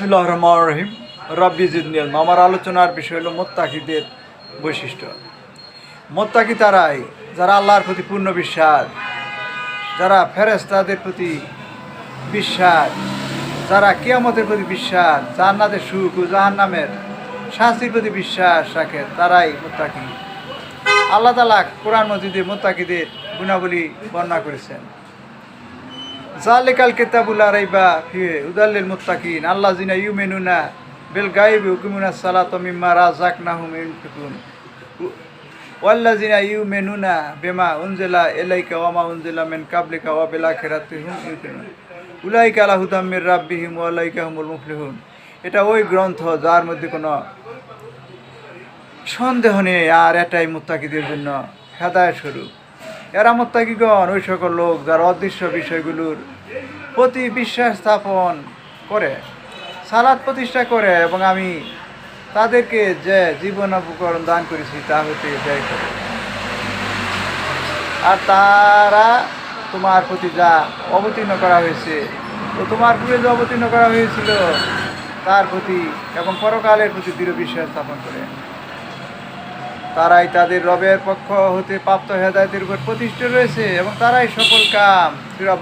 বিসমুল্লাহ রহমান রহিম। রব্বি জিদনিয়াল আমার আলোচনার বিষয় হলো মোত্তাকিদের বৈশিষ্ট্য। মোত্তাকি তারাই যারা আল্লাহর প্রতি পূর্ণ বিশ্বাস, যারা ফেরেস্তাদের প্রতি বিশ্বাস, যারা কিয়ামতের প্রতি বিশ্বাস, জান্নাতের সুখ ও জাহান্নামের শাস্তির প্রতি বিশ্বাস রাখে, তারাই মোত্তাকি। আল্লাহ তালা কোরআন মসজিদে মোত্তাকিদের গুণাবলী বর্ণনা করেছেন। জালেকাল কেতাবুল আরাইবা ফিয়ে উদাল্লিল মুত্তাকিন। আল্লাহ জিনা ইউমেনুনা বেল গাইব হুকুমুনা সালাত মিম্মা রাজাকনাহুম ইউনফিকুন ওয়াল্লাযিনা ইউমেনুনা বেমা উনজিলা ইলাইকা ওয়া মা উনজিলা মিন কাবলিকা ওয়া বিল আখিরাতি হুম ইউকিনুন। উলাইকা আলা হুদাম মির রাব্বিহিম ওয়া উলাইকা হুমুল মুফলিহুন। এটা ওই গ্রন্থ যার মধ্যে কোনো সন্দেহ নেই আর এটাই মুত্তাকিদের জন্য হেদায় স্বরূপ। এরা মোত্তাকিগণ ওই সকল লোক যারা অদৃশ্য বিষয়গুলোর প্রতি বিশ্বাস স্থাপন করে সালাদ প্রতিষ্ঠা করে এবং আমি তাদেরকে যে জীবন উপকরণ দান করেছি তা হতে ব্যয় করে। আর তারা তোমার প্রতি যা অবতীর্ণ করা হয়েছে তো তোমার পূর্বে যে অবতীর্ণ করা হয়েছিল, তার প্রতি এবং পরকালের প্রতি দৃঢ় বিশ্বাস স্থাপন করে। তারাই তাদের রবের পক্ষ হতে প্রাপ্ত হেদায়তের উপর প্রতিষ্ঠিত রয়েছে এবং তারাই সকল কাম।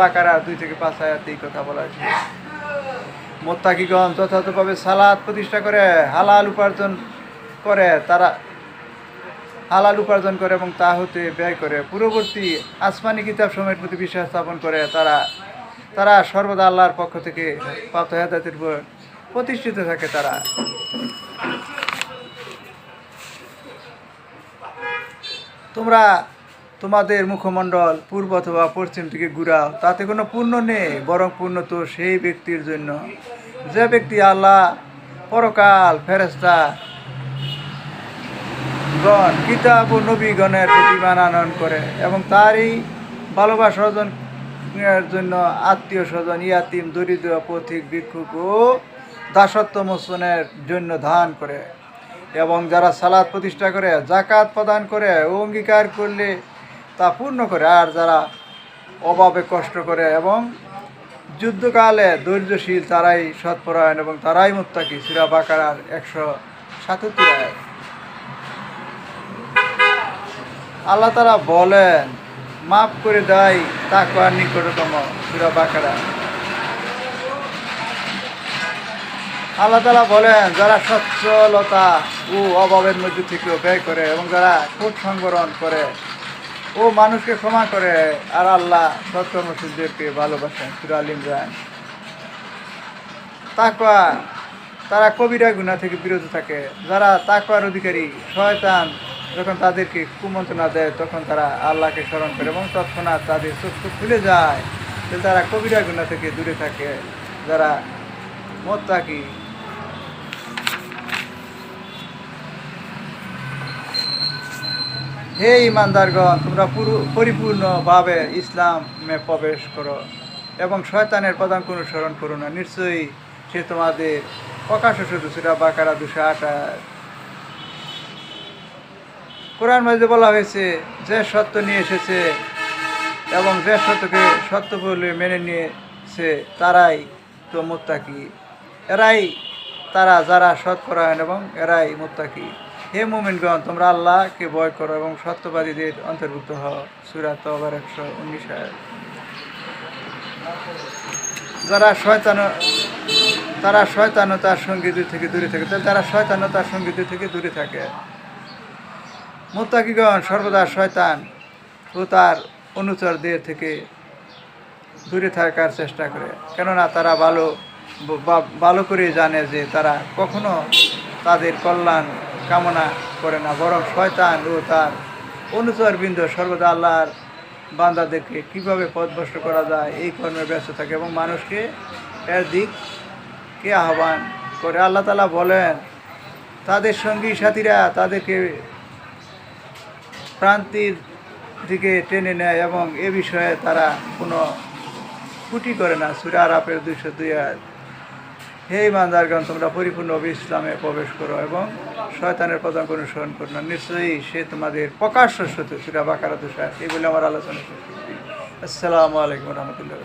বাকারা দুই থেকে পাঁচ আয়াতে এই কথা বলা হয়েছে। মোত্তাকিগণ যথাযথভাবে সালাদ প্রতিষ্ঠা করে, হালাল উপার্জন করে, তারা হালাল উপার্জন করে এবং তা হতে ব্যয় করে। পূর্ববর্তী আসমানি কিতাব সময়ের প্রতি বিশ্বাস স্থাপন করে, তারা তারা সর্বদা আল্লাহর পক্ষ থেকে প্রাপ্ত হেদায়তের উপর প্রতিষ্ঠিত থাকে তারা। তোমরা তোমাদের মুখমণ্ডল পূর্ব অথবা পশ্চিম থেকে ঘুরাও, তাতে কোনো পূর্ণ নেই, বরং পূর্ণ তো সেই ব্যক্তির জন্য। যে ব্যক্তি আল্লাহ, পরকাল ফেরেস্তা গণ কিতাব ও নবীগণের প্রতিমান আনয়ন করে এবং তারই ভালোবাসা অর্জনের জন্য আত্মীয় স্বজন ইয়াতিম, দরিদ্র, পথিক, ভিক্ষুক ও দাসত্ব মোচনের জন্য দান করে। এবং যারা সালাদ প্রতিষ্ঠা করে জাকাত প্রদান করে অঙ্গীকার করলে তা পূর্ণ করে। আর যারা অভাবে কষ্ট করে এবং যুদ্ধকালে ধৈর্যশীল, তারাই সৎপরায়ণ এবং তারাই মুত্তাকি। সিরা বাকারার একশো সাতাত্তর। আল্লাহ তারা বলেন, মাফ করে দেয় তাকওয়ার নিকটতম সুরা বাকারা। আল্লাহ তালা বলেন, যারা সচ্ছলতা ও অভাবের মধ্যে থেকেও ব্যয় করে এবং যারা কোট সংবরণ করে ও মানুষকে ক্ষমা করে, আর আল্লাহ সৎকর্মশীলদেরকে ভালোবাসেন। সুরা আল ইমরান। তাকওয়া, তারা কবিরা গুণা থেকে বিরত থাকে। যারা তাকওয়ার অধিকারী, শয়তান যখন তাদেরকে কুমন্ত্রণা দেয়, তখন তারা আল্লাহকে স্মরণ করে এবং তৎক্ষণাৎ তাদের চক্ষু খুলে যায়। তারা কবিরা গুণা থেকে দূরে থাকে। যারা মোত্তাকি হে ইমানদারগণ, তোমরা পুরো, পরিপূর্ণভাবে ইসলামে প্রবেশ করো এবং শয়তানের পদাঙ্ক অনুসরণ করো না। নিশ্চয়ই সে তোমাদের প্রকাশ সেটা বাকারা দুশো আঠাশ। কোরআন মাঝে বলা হয়েছে, যে সত্য নিয়ে এসেছে এবং যে সত্যকে সত্য বলে মেনে নিয়েছে, তারাই তো মোত্তাকি। এরাই তারা যারা সৎপরায়ণ এবং এরাই মোত্তাকি। হে মোমিনগণ, তোমরা আল্লাহকে ভয় করো এবং সত্যবাদীদের অন্তর্ভুক্ত হও। সুরাত আবার একশো উনিশ। যারা শয়তান তারা শয়তানতার সঙ্গীদের থেকে দূরে থাকে। তারা শয়তানতার সঙ্গীদের থেকে দূরে থাকে। মোত্তাকিগণ, সর্বদা শয়তান ও তার অনুচরদের থেকে দূরে থাকার চেষ্টা করে। কেননা তারা ভালো ভালো করে জানে যে তারা কখনো তাদের কল্যাণ কামনা করে না, বরং শয়তান ও তার অনুচরবৃন্দ সর্বদা আল্লাহর বান্দাদেরকে কীভাবে পথভ্রষ্ট করা যায়, এই কর্মে ব্যস্ত থাকে এবং মানুষকে এর দিককে আহ্বান করে আল্লাহ তালা বলেন, তাদের সঙ্গী সাথীরা তাদেরকে প্রান্তির দিকে টেনে নেয় এবং এ বিষয়ে তারা কোনো ত্রুটি করে না সুরা আরাপের দুইশো দুই। হে ইমানদারগণ তোমরা পরিপূর্ণ ইসলামে প্রবেশ করো এবং শয়তানের পদাঙ্ক অনুসরণ করো না। নিশ্চয়ই সে তোমাদের প্রকাশ্য সত্য সুরা বাকারা দুশা এই বলে আমার আলোচনা শেষ আসসালামু আলাইকুম রহমতুল্লাহ